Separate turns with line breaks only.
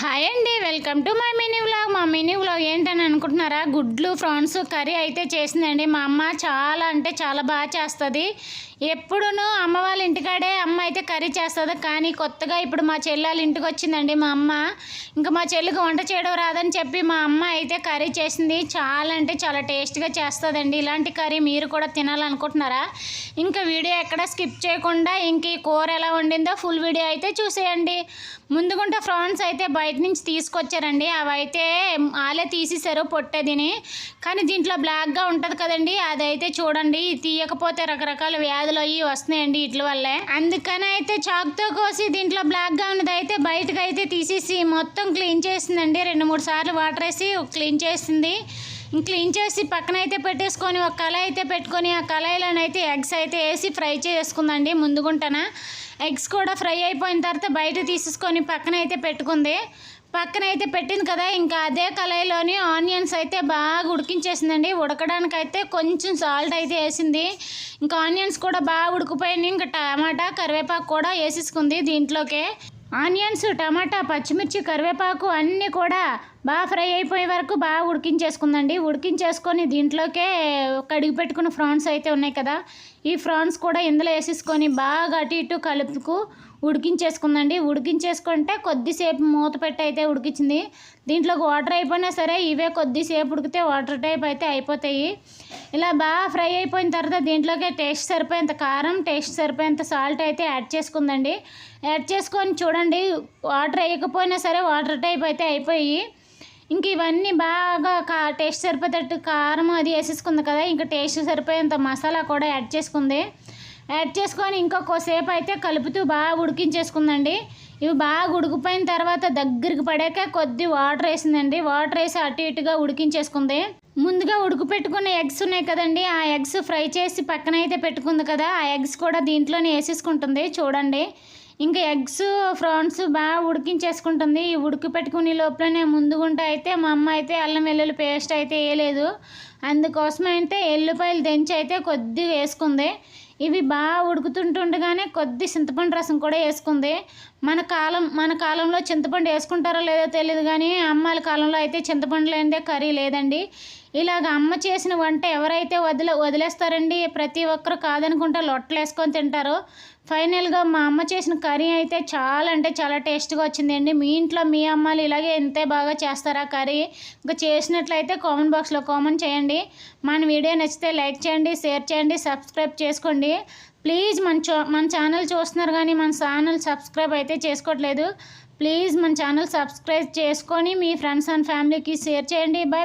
Hi అండి welcome to my mini vlog. మా mini vlog ఏంటని అనుకుంటున్నారా? గుడ్లు ఫ్రాన్స్ కర్రీ అయితే చేసిందండి. మా అమ్మ చాలా అంటే చాలా బాగా చేస్తుంది. ఎప్పుడునూ అమ్మ వాళ్ళ ఇంటికాడే అమ్మ అయితే కర్రీ చేస్తుంది. కానీ కొత్తగా ఇప్పుడు మా చెల్లెళ్ళ ఇంటికి వచ్చిందండి మా అమ్మ. ఇంకా మా చెల్లికి వంట చేయడం రాదని చెప్పి మా అమ్మ అయితే కర్రీ చేసింది. చాలా అంటే చాలా టేస్ట్గా చేస్తుందండి. ఇలాంటి కర్రీ మీరు కూడా తినాలనుకుంటున్నారా? ఇంకా వీడియో ఎక్కడ స్కిప్ చేయకుండా ఇంక ఈ కూర ఎలా వండిందో ఫుల్ వీడియో అయితే చూసేయండి. ముందుగుంటే ఫ్రాన్స్ అయితే బయట నుంచి తీసుకొచ్చారండి. అవి అయితే వాళ్ళే తీసేశారు పొట్టేదిని. కానీ దీంట్లో బ్లాక్గా ఉంటుంది కదండి. అదైతే చూడండి. తీయకపోతే రకరకాల వ్యాధులు అవి వస్తున్నాయండి ఇట్ల వల్లే. అందుకని అయితే చాక్తో కోసి దీంట్లో బ్లాక్గా ఉన్నది అయితే బయటకు అయితే తీసేసి మొత్తం క్లీన్ చేసిందండి. రెండు మూడు సార్లు వాటర్ వేసి క్లీన్ చేసింది. క్లీన్ చేసి పక్కన అయితే పెట్టేసుకొని ఒక కళాయి అయితే పెట్టుకొని ఆ కళాయిలోనైతే ఎగ్స్ అయితే వేసి ఫ్రై చేసుకుందండి ముందుగుంటన. ఎగ్స్ కూడా ఫ్రై అయిపోయిన తర్వాత బయట తీసేసుకొని పక్కన అయితే పెట్టుకుంది. పక్కన అయితే పెట్టింది కదా ఇంకా అదే కళాయిలోని ఆనియన్స్ అయితే బాగా ఉడికించేసిందండి. ఉడకడానికి అయితే కొంచెం సాల్ట్ అయితే వేసింది. ఇంకా ఆనియన్స్ కూడా బాగా ఉడికిపోయింది. ఇంకా టమాటా కరివేపాకు కూడా వేసేసుకుంది దీంట్లోకే. ఆనియన్స్ టమాటా పచ్చిమిర్చి కరివేపాకు అన్నీ కూడా బాగా ఫ్రై అయిపోయే వరకు బాగా ఉడికించేసుకుందండి. ఉడికించేసుకొని దీంట్లోకే కడిగి పెట్టుకున్న ఫ్రాన్స్ అయితే ఉన్నాయి కదా. ఈ ఫ్రాన్స్ కూడా ఇందులో వేసేసుకొని బాగా అటు ఇటు కలుపుకు ఉడికించేసుకుందండి. ఉడికించేసుకుంటే కొద్దిసేపు మూత పెట్టి అయితే ఉడికించింది. దీంట్లోకి వాటర్ అయిపోయినా సరే ఇవే కొద్దిసేపు ఉడికితే వాటర్ టైప్ అయితే అయిపోతాయి. ఇలా బాగా ఫ్రై అయిపోయిన తర్వాత దీంట్లోకి టేస్ట్ సరిపోయేంత కారం టేస్ట్ సరిపోయేంత సాల్ట్ అయితే యాడ్ చేసుకుందండి. యాడ్ చేసుకొని చూడండి వాటర్ వేయకపోయినా సరే వాటర్ టైప్ అయితే అయిపోయి ఇంక ఇవన్నీ బాగా కా టేస్ట్ సరిపోయేటట్టు కారం అది వేసేసుకుంది కదా ఇంకా టేస్ట్ సరిపోయేంత మసాలా కూడా యాడ్ చేసుకుంది. యాడ్ చేసుకొని ఇంకొకసేపు అయితే కలుపుతూ బాగా ఉడికించేసుకుందండి. ఇవి బాగా ఉడికిపోయిన తర్వాత దగ్గరికి పడాక కొద్ది వాటర్ వేసిందండి. వాటర్ వేసి అటు ఇటుగా ఉడికించేసుకుంది. ముందుగా ఉడుకుపెట్టుకున్న ఎగ్స్ ఉన్నాయి కదండి ఆ ఎగ్స్ ఫ్రై చేసి పక్కన అయితే పెట్టుకుంది కదా ఆ ఎగ్స్ కూడా దీంట్లోనే వేసేసుకుంటుంది. చూడండి. ఇంకా ఎగ్స్ ఫ్రాన్స్ బాగా ఉడికించేసుకుంటుంది. ఈ ఉడికి పెట్టుకునే లోపలనే ముందుగుంటే అయితే మా అమ్మ అయితే అల్లం వెల్లుల్లి పేస్ట్ అయితే వేయలేదు. అందుకోసం అయితే ఎల్లుపాయలు దంచి అయితే కొద్దిగా వేసుకుంది. ఇవి బాగా ఉడుకుతుంటుండగానే కొద్ది చింతపండు రసం కూడా వేసుకుంది. మన కాలం మన కాలంలో చింతపండు వేసుకుంటారో లేదో తెలియదు కానీ అమ్మాయిల కాలంలో అయితే చింతపండు లేనిదే కర్రీ లేదండి. ఇలాగ అమ్మ చేసిన వంట ఎవరైతే వదిలే వదిలేస్తారండి ప్రతి ఒక్కరు కాదనుకుంటే లొట్టలు వేసుకొని తింటారు. ఫైనల్గా మా అమ్మ చేసిన కర్రీ అయితే చాలా అంటే చాలా టేస్ట్గా వచ్చిందండి. మీ ఇంట్లో మీ అమ్మాయిలు ఇలాగే ఎంతే బాగా చేస్తారా కర్రీ? ఇంకా చేసినట్లయితే కామెంట్ బాక్స్లో కామెంట్ చేయండి. మన వీడియో నచ్చితే లైక్ చేయండి షేర్ చేయండి సబ్స్క్రైబ్ చేసుకోండి. ప్లీజ్ మన చో మన ఛానల్ చూస్తున్నారు కానీ మన ఛానల్ సబ్స్క్రైబ్ అయితే చేసుకోవట్లేదు. ప్లీజ్ మన ఛానల్ సబ్స్క్రైబ్ చేసుకొని మీ ఫ్రెండ్స్ అండ్ ఫ్యామిలీకి షేర్ చేయండి. బై